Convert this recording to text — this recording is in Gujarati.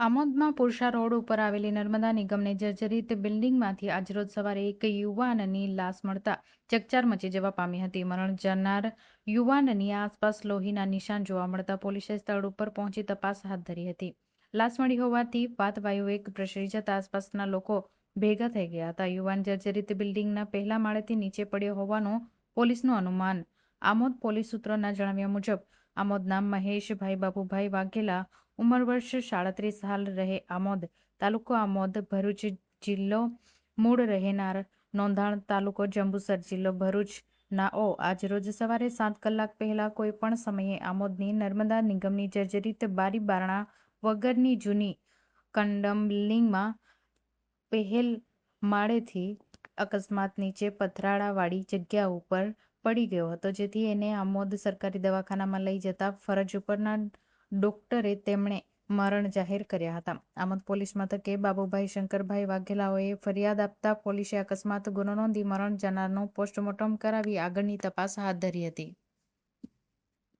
આમોદમાં પુરસા રોડ ઉપર આવેલી નર્મદા નિગમની જર્જરિત બિલ્ડિંગમાંથી આજરોજ સવારે એક યુવાનની લાશ મળતા ચકચાર મચી જવા પામી હતી. મરણ જનાર યુવાનની આસપાસ લોહીના નિશાન જોવા મળતા પોલીસે સ્થળ ઉપર પહોંચી તપાસ હાથ ધરી હતી. લાશ મળી હોવાથી વાત એક પ્રસરી જતા આસપાસના લોકો ભેગા થઈ ગયા હતા. યુવાન જર્જરિત બિલ્ડિંગના પહેલા માળેથી નીચે પડ્યો હોવાનું પોલીસનું અનુમાન. આમોદ પોલીસ સૂત્રોના જણાવ્યા મુજબ આમોદના મહેશભાઈ બાબુભાઈ વાઘેલા, ઉંમર વર્ષ સાડત્રીસ હાલ રહે આમોદ. તાલુકો આમોદ, ભરૂચ જિલ્લો મૂળ રહેનાર નોંધાણ તાલુકો જંબુસર જિલ્લો ભરૂચ. નાઓ આજરોજ સવારે સાત કલાક પહેલા કોઈ પણ સમયે આમોદની નર્મદા નિગમની જર્જરિત બારી બારણા વગરની જૂની કંડમ બિલ્ડિંગમાં પહેલ માળેથી અકસ્માત નીચે પથરાળાવાળી જગ્યા ઉપર પડી ગયો હતો. જેથી એને આમોદ સરકારી દવાખાનામાં લઈ જતા ફરજ ઉપરના ડોક્ટરે તેમણે મરણ જાહેર કર્યા હતા. આમોદ પોલીસ મથકે બાબુભાઈ શંકરભાઈ વાઘેલાઓએ ફરિયાદ આપતા પોલીસે અકસ્માત ગુનો નોંધી મરણ જનારનું પોસ્ટમોર્ટમ કરાવી આગળની તપાસ હાથ ધરી હતી.